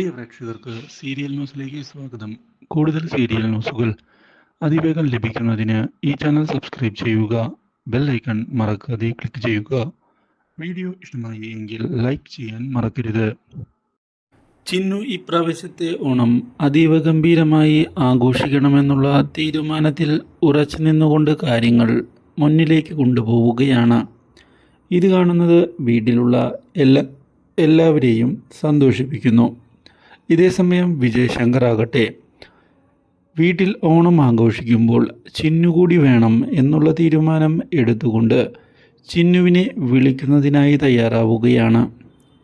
പ്രിയ പ്രേക്ഷകർക്ക് സീരിയൽ ന്യൂസിലേക്ക് സ്വാഗതം. കൂടുതൽ സീരിയൽ ന്യൂസുകൾ അതിവേഗം ലഭിക്കുന്നതിന് ഈ ചാനൽ സബ്സ്ക്രൈബ് ചെയ്യുക ബെൽ ഐക്കൺ മറക്കാതെ ക്ലിക്ക് ചെയ്യുക. വീഡിയോ ഇഷ്ടമായി എങ്കിൽ ലൈക്ക് ചെയ്യാൻ മറക്കരുത്. ചിന്നു ഇപ്രാവശ്യത്തെ ഓണം അതീവ ഗംഭീരമായി ആഘോഷിക്കണമെന്നുള്ള തീരുമാനത്തിൽ ഉറച്ചു നിന്നുകൊണ്ട് കാര്യങ്ങൾ മുന്നിലേക്ക് കൊണ്ടുപോവുകയാണ്. ഇത് കാണുന്നത് വീട്ടിലുള്ള എല്ലാ എല്ലാവരെയും സന്തോഷിപ്പിക്കുന്നു. ഇതേസമയം വിജയ് ശങ്കർ ആകട്ടെ വീട്ടിൽ ഓണം ആഘോഷിക്കുമ്പോൾ ചിന്നുകൂടി വേണം എന്നുള്ള തീരുമാനം എടുത്തുകൊണ്ട് ചിന്നുവിനെ വിളിക്കുന്നതിനായി തയ്യാറാവുകയാണ്.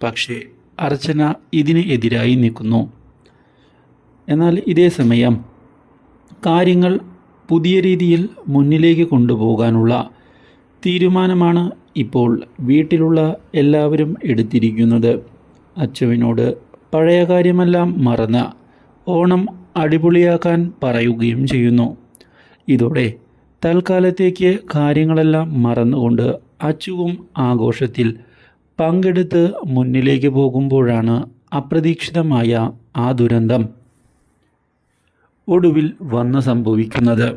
പക്ഷേ അർച്ചന ഇതിന് എതിരായി നിൽക്കുന്നു. എന്നാൽ ഇതേ സമയം കാര്യങ്ങൾ പുതിയ രീതിയിൽ മുന്നിലേക്ക് കൊണ്ടുപോകാനുള്ള തീരുമാനമാണ് ഇപ്പോൾ വീട്ടിലുള്ള എല്ലാവരും എടുത്തിരിക്കുന്നത്. അച്ചുവിനോട് പഴയ കാര്യമെല്ലാം മറന്ന് ഓണം അടിപൊളിയാക്കാൻ പറയുകയും ചെയ്യുന്നു. ഇതോടെ തൽക്കാലത്തേക്ക് കാര്യങ്ങളെല്ലാം മറന്നുകൊണ്ട് അച്ചുവും ആഘോഷത്തിൽ പങ്കെടുത്ത് മുന്നിലേക്ക് പോകുമ്പോഴാണ് അപ്രതീക്ഷിതമായ ആ ദുരന്തം ഒടുവിൽ വന്ന് സംഭവിക്കുന്നത്.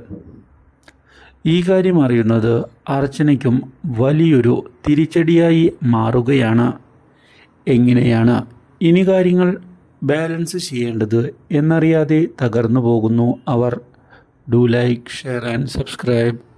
ഈ കാര്യം അറിയുന്നത് അർച്ചനയ്ക്കും വലിയൊരു തിരിച്ചടിയായി മാറുകയാണ്. എങ്ങനെയാണ് ഇനി കാര്യങ്ങൾ ബാലൻസ് ചെയ്യേണ്ടത് എന്നറിയാതെ തകർന്നു പോകുന്നു. അവർ do like share and subscribe.